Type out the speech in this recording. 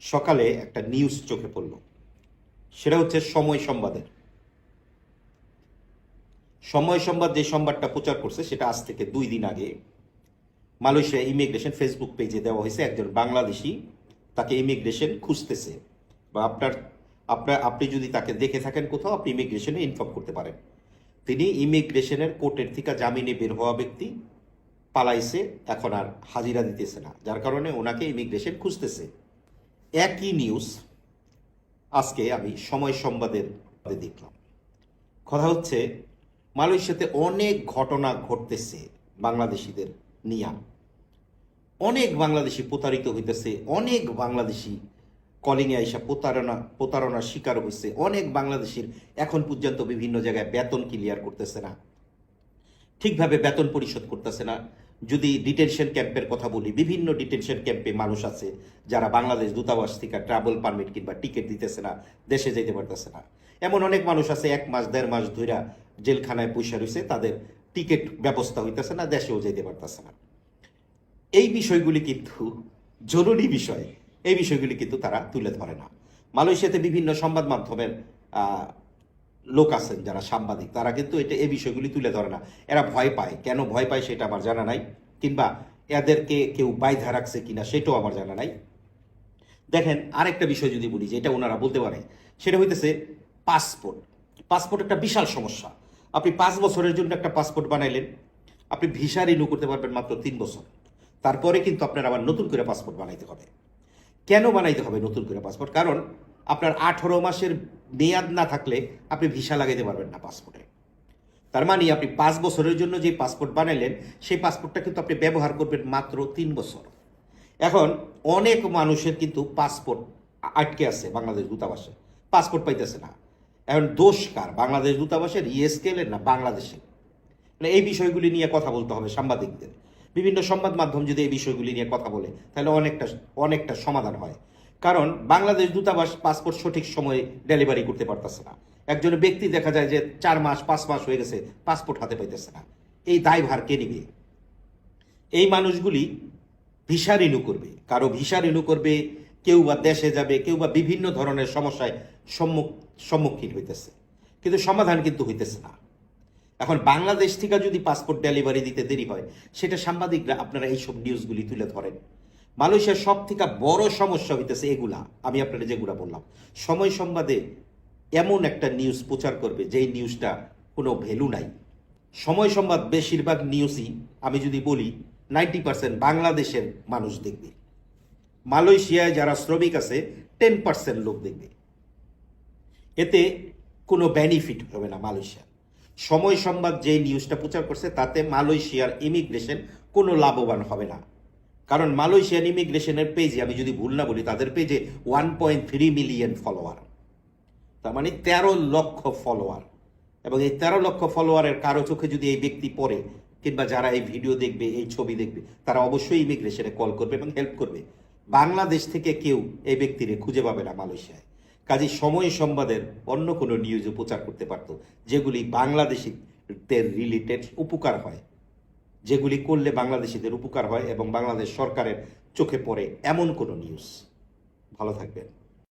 সকালে একটা নিউজ চোখে পড়ল। সেটা হচ্ছে সময় সংবাদের। সময় সংবাদ যে সংবাদটা প্রচার করছে, সেটা আজ থেকে দুই দিন আগে মালয়েশিয়া ইমিগ্রেশন ফেসবুক পেজে দেওয়া হয়েছে। একজন বাংলাদেশি তাকে ইমিগ্রেশন খুঁজতেছে বা আপনার আপনার, আপনি যদি তাকে দেখে থাকেন কোথাও, আপনি ইমিগ্রেশনে ইনফর্ম করতে পারেন। তিনি ইমিগ্রেশনের কোর্টের থেকে জামিনে বের হওয়া ব্যক্তি, পালাইছে, এখন আর হাজিরা দিতেছে না। যার কারণে ওনাকে ইমিগ্রেশন খুঁজতেছে। একই নিউজ আজকে আমি সময় সংবাদের দেখলাম। কথা হচ্ছে, মালয়েশিয়াতে অনেক ঘটনা ঘটতেছে বাংলাদেশিদের নিয়া। অনেক বাংলাদেশি প্রতারিত হইতেছে, অনেক বাংলাদেশি কলিংয়ে আইসা প্রতারণা, প্রতারণার শিকার হয়েছে অনেক বাংলাদেশির এখন পর্যন্ত বিভিন্ন জায়গায় বেতন ক্লিয়ার করতেছে না। ঠিকভাবে বেতন পরিশোধ করতেছে না। যদি ডিটেনশন ক্যাম্পের কথা বলি, বিভিন্ন ডিটেনশন ক্যাম্পে মানুষ আছে যারা বাংলাদেশ দূতাবাস থেকে ট্রাভেল পারমিট কিংবা টিকিট দিতেছে না, দেশে যেতে পারতেছে না। এমন অনেক মানুষ আছে, এক মাস, দেড় মাস ধইরা জেলখানায় পয়সা রয়েছে তাদের টিকিট ব্যবস্থা হইতেছে না, দেশেও যেতে পারতেছে না। এই বিষয়গুলি কিন্তু জরুরি বিষয়, এই বিষয়গুলি কিন্তু তারা তুলে ধরে না। মালয়েশিয়াতে বিভিন্ন সংবাদ মাধ্যমের লোক আছেন যারা সাংবাদিক, তারা কিন্তু এটা এই বিষয়গুলি তুলে ধরে না। এরা ভয় পায়। কেন ভয় পায় সেটা আমার জানা নাই। কিংবা এদেরকে কেউ বাইধা রাখছে কিনা সেটাও আমার জানা নাই। দেখেন, আরেকটা বিষয় যদি বলি যে এটা ওনারা বলতে পারে, সেটা হইতেছে পাসপোর্ট। পাসপোর্ট একটা বিশাল সমস্যা। আপনি পাঁচ বছরের জন্য একটা পাসপোর্ট বানাইলেন। আপনি ভিসা রিনিউ করতে পারবেন মাত্র তিন বছর। তারপরে কিন্তু আপনার আবার নতুন করে পাসপোর্ট বানাইতে হবে। কেন বানাইতে হবে নতুন করে পাসপোর্ট? কারণ আপনার আঠারো মাসের মেয়াদ না থাকলে আপনি ভিসা লাগাইতে পারবেন না পাসপোর্টে। তার মানে আপনি পাঁচ বছরের জন্য যে পাসপোর্ট বানাইলেন, সেই পাসপোর্টটা কিন্তু আপনি ব্যবহার করবেন মাত্র তিন বছর। এখন অনেক মানুষের কিন্তু পাসপোর্ট আটকে আছে বাংলাদেশ দূতাবাসে। পাসপোর্ট পাইতেছে না। এখন দোষ কার? বাংলাদেশ দূতাবাসের, ইএসকেলের না বাংলাদেশের? মানে এই বিষয়গুলি নিয়ে কথা বলতে হবে সাংবাদিকদের। বিভিন্ন সংবাদ মাধ্যম যদি এই বিষয়গুলি নিয়ে কথা বলে, তাহলে অনেকটা অনেকটা সমাধান হয়। কারণ বাংলাদেশ দূতাবাস পাসপোর্ট সঠিক সময়ে ডেলিভারি করতে পারতেছে না। একজন ব্যক্তি দেখা যায় যে চার মাস, পাঁচ মাস হয়ে গেছে, পাসপোর্ট হাতে পাইতেছে না। এই দায়ভার কে নিবে? এই মানুষগুলি ভিসা রিনিউ করবে। কারও ভিসা রিনিউ করবে, কেউ বা দেশে যাবে, কেউ বা বিভিন্ন ধরনের সমস্যায় সম্মুখ, সম্মুখীন হইতেছে। কিন্তু সমাধান কিন্তু হইতেছে না। এখন বাংলাদেশ থেকে যদি পাসপোর্ট ডেলিভারি দিতে দেরি হয়, সেটা সাংবাদিকরা আপনারা এইসব নিউজগুলি তুলে ধরেন। মালয়েশিয়ার সব থেকে বড় সমস্যা হইতেছে এগুলা। আমি আপনারা যেগুলা বললাম। সময় সংবাদে এমন একটা নিউজ প্রচার করবে, যেই নিউজটা কোনো ভ্যালু নাই। সময় সংবাদ বেশিরভাগ নিউজই আমি যদি বলি নাইনটি পার্সেন্ট বাংলাদেশের মানুষ দেখবে। মালয়েশিয়ায় যারা শ্রমিক আছে টেন পার্সেন্ট লোক দেখবে। এতে কোনো বেনিফিট হবে না মালয়েশিয়া সময় সংবাদ যে নিউজটা প্রচার করছে, তাতে মালয়েশিয়ার ইমিগ্রেশন কোনো লাভবান হবে না। কারণ মালয়েশিয়ান ইমিগ্রেশনের পেজে আমি যদি ভুল না বলি, তাদের পেজে one point three million follower তার মানে তেরো লক্ষ ফলোয়ার এবং এই তেরো লক্ষ ফলোয়ারের কারও চোখে যদি এই ব্যক্তি পড়ে, কিংবা যারা এই ভিডিও দেখবে, এই ছবি দেখবে, তারা অবশ্যই ইমিগ্রেশনে কল করবে এবং হেল্প করবে। বাংলাদেশ থেকে কেউ এই ব্যক্তিরে খুঁজে পাবে না মালয়েশিয়ায়। কাজে সময় সংবাদের অন্য কোনো নিউজও প্রচার করতে পারতো, যেগুলি বাংলাদেশিদের রিলেটেড উপকার হয়। যেগুলি করলে বাংলাদেশিদের উপকার হয় এবং বাংলাদেশ সরকারের চোখে পড়ে এমন কোনো নিউজ ভালো থাকবেন।